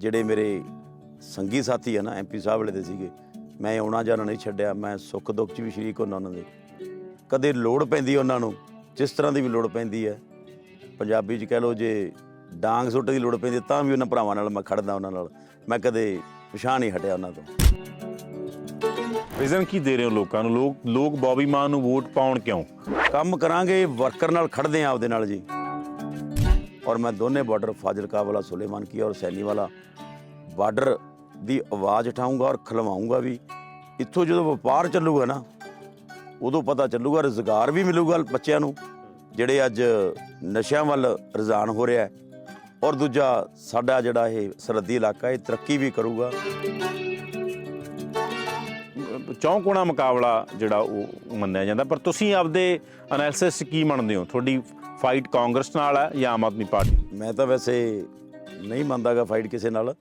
ਜਿਹੜੇ ਮੇਰੇ ਸੰਗੀ ਸਾਥੀ ਆ ਨਾ ਐਮਪੀ ਸਾਹਿਬ ਵਾਲੇ ਦੇ ਸੀਗੇ ਮੈਂ ਆਉਣਾ ਜਾਣਾ ਨਹੀਂ ਛੱਡਿਆ ਮੈਂ ਸੁੱਖ ਦੁੱਖ 'ਚ ਵੀ ਸ਼ਰੀਕ ਹੁੰਦਾ ਉਹਨਾਂ ਦੇ। ਕਦੇ ਲੋੜ ਪੈਂਦੀ ਉਹਨਾਂ ਨੂੰ ਜਿਸ ਤਰ੍ਹਾਂ ਦੀ ਵੀ ਲੋੜ ਪੈਂਦੀ ਹੈ ਪੰਜਾਬੀ 'ਚ ਕਹਿ ਲਓ ਜੇ ਡਾਂਗ ਸੁੱਟ ਦੀ ਲੋੜ ਪੈਂਦੀ ਤਾਂ ਵੀ ਉਹਨਾਂ ਭਰਾਵਾਂ ਨਾਲ ਮੈਂ ਖੜਦਾ ਉਹਨਾਂ ਨਾਲ। ਮੈਂ ਕਦੇ ਪਛਾਣ ਨਹੀਂ ਹਟਿਆ ਉਹਨਾਂ ਤੋਂ। ਵਿਜ਼ਨ ਕੀ ਦੇ ਰਹੇ ਹੋ ਲੋਕਾਂ ਨੂੰ? ਲੋਕ ਲੋਕ ਬੌਬੀ ਮਾਨ ਨੂੰ ਵੋਟ ਪਾਉਣ ਕਿਉਂ? ਕੰਮ ਕਰਾਂਗੇ ਵਰਕਰ ਨਾਲ ਖੜਦੇ ਆ ਆਪਦੇ ਨਾਲ ਜੀ। ਔਰ ਮੈਂ ਦੋਨੇ ਬਾਰਡਰ ਫਾਜ਼ਿਲਕਾ ਵਾਲਾ, ਸੁਲੇਮਾਨ ਕੀ ਔਰ ਸੈਣੀ ਵਾਲਾ। ਬਾਰਡਰ ਦੀ ਆਵਾਜ਼ ਉਠਾਊਂਗਾ ਔਰ ਖਲਵਾਊਂਗਾ ਵੀ। ਇੱਥੋਂ ਜਦੋਂ ਵਪਾਰ ਚੱਲੂਗਾ ਨਾ, ਉਦੋਂ ਪਤਾ ਚੱਲੂਗਾ, ਰੁਜ਼ਗਾਰ ਵੀ ਮਿਲੂਗਾ ਬੱਚਿਆਂ ਨੂੰ, ਜਿਹੜੇ ਅੱਜ ਨਸ਼ਿਆਂ ਵੱਲ ਰੁਝਾਨ ਹੋ ਰਿਹਾ ਹੈ। ਔਰ ਦੂਜਾ, ਸਾਡਾ ਜਿਹੜਾ ਇਹ ਸਰਹੱਦੀ ਇਲਾਕਾ ਇਹ ਤਰੱਕੀ ਵੀ ਕਰੂਗਾ। ਚੌਂਕੋਣਾ ਮੁਕਾਬਲਾ ਜਿਹੜਾ ਉਹ ਮੰਨਿਆ ਜਾਂਦਾ। ਪਰ ਤੁਸੀਂ ਆਪਦੇ ਐਨਾਲਿਸਿਸ ਕੀ ਮੰਨਦੇ ਹੋ? ਤੁਹਾਡੀ ਫਾਈਟ ਕਾਂਗਰਸ ਨਾਲ ਹੈ ਜਾਂ ਆਮ ਆਦਮੀ ਪਾਰਟੀ? ਮੈਂ ਤਾਂ ਵੈਸੇ ਨਹੀਂ ਮੰਨਦਾਗਾ ਫਾਈਟ ਕਿਸੇ ਨਾਲ।